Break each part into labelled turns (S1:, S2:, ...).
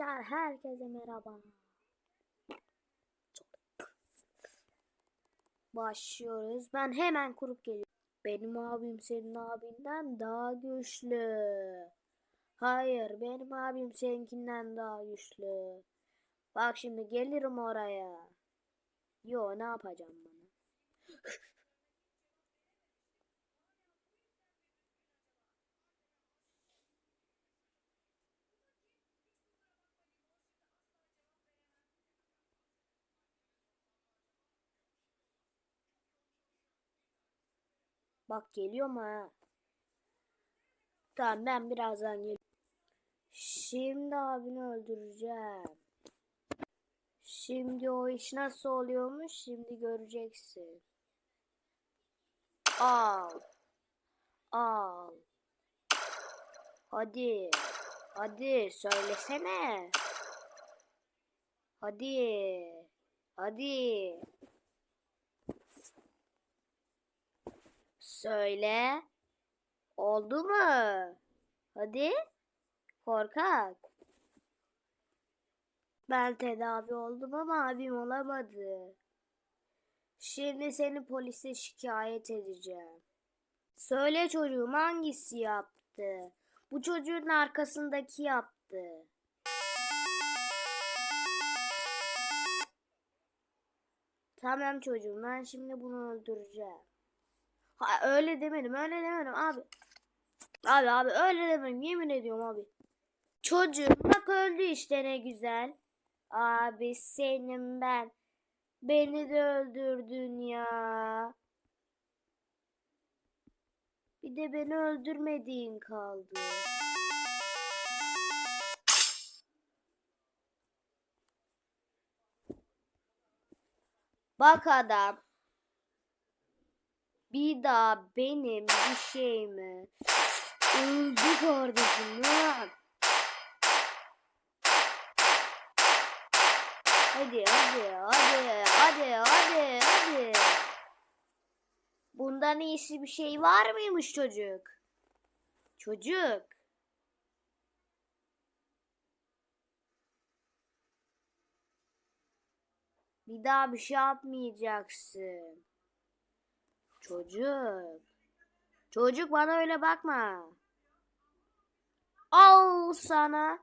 S1: Arkadaşlar herkese merhaba. Başlıyoruz. Ben hemen kurup geliyorum. Benim abim senin abinden daha güçlü. Hayır, benim abim seninkinden daha güçlü. Bak şimdi gelirim oraya. Yo ne yapacağım bana? Bak geliyor mu ha? Tamam ben birazdan geliyorum. Şimdi abini öldüreceğim. Şimdi o iş nasıl oluyormuş şimdi göreceksin. Al. Al. Hadi. Hadi söylesene. Hadi. Hadi. Söyle. Oldu mu? Hadi. Korkak. Ben tedavi oldum ama abim olamadı. Şimdi seni polise şikayet edeceğim. Söyle çocuğum hangisi yaptı? Bu çocuğun arkasındaki yaptı. Tamam çocuğum ben şimdi bunu öldüreceğim. Ha, öyle demedim öyle demedim abi. Abi abi öyle demedim yemin ediyorum abi. Çocuğum bak öldü işte ne güzel. Abi senin ben. Beni de öldürdün ya. Bir de beni öldürmediğin kaldı. Bak adam. Bir daha benim bir şeyimi öldü kardeşim lan. Hadi hadi hadi hadi hadi hadi. Bundan iyisi bir şey var mıymış çocuk? Çocuk. Bir daha bir şey yapmayacaksın. Çocuk. Çocuk bana öyle bakma. Al sana.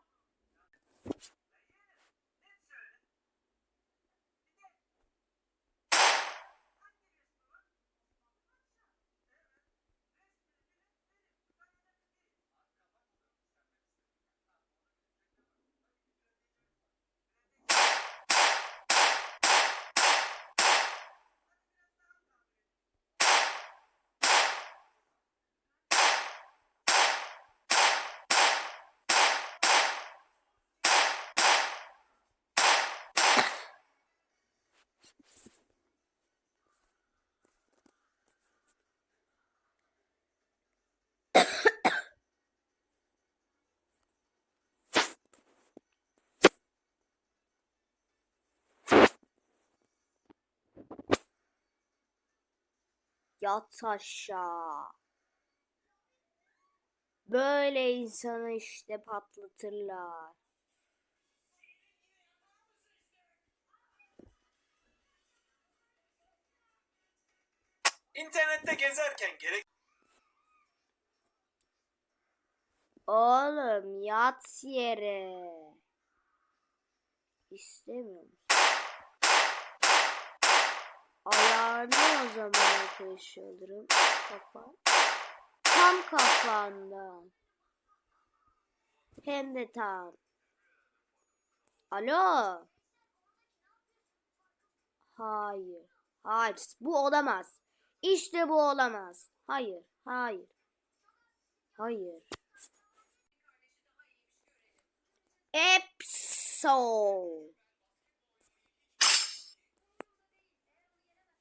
S1: Yat aşağı. Böyle insanı işte patlatırlar.
S2: İnternette gezerken gerek
S1: Oğlum yat yere. İstemiyorum. Ayağını o zaman ateş alırım. Kafa. Tam kafandan. Hem de tam. Alo. Hayır. Hayır. Bu olamaz. İşte bu olamaz. Hayır. Hayır. Hayır. Epso.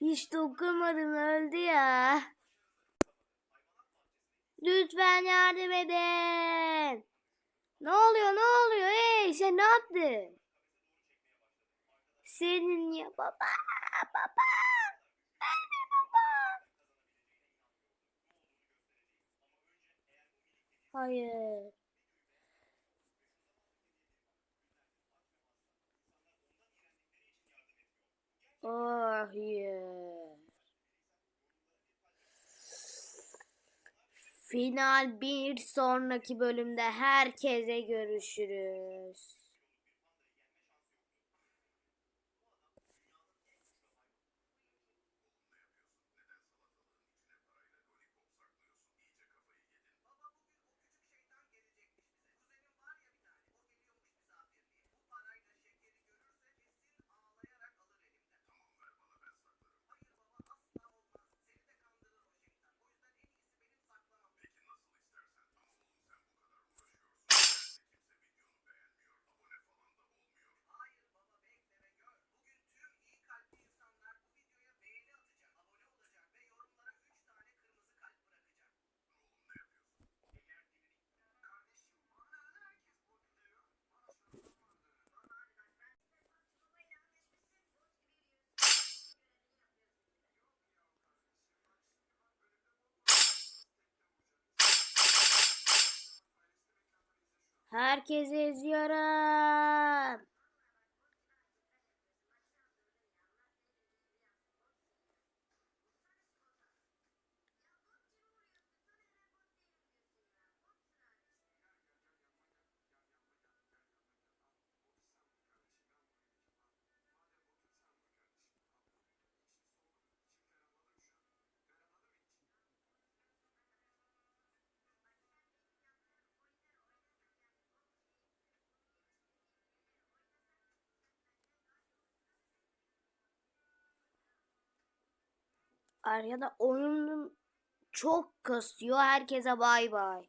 S1: hiç dokunmadım öldü ya. Lütfen yardım edin. Ne oluyor ne oluyor? Hey sen ne yaptın? Senin ya baba baba. Baba. Hayır. Oh yeah. Final bir sonraki bölümde herkese görüşürüz. Herkese eziyorum. Arkada oyunun çok kasıyor. Herkese bay bay.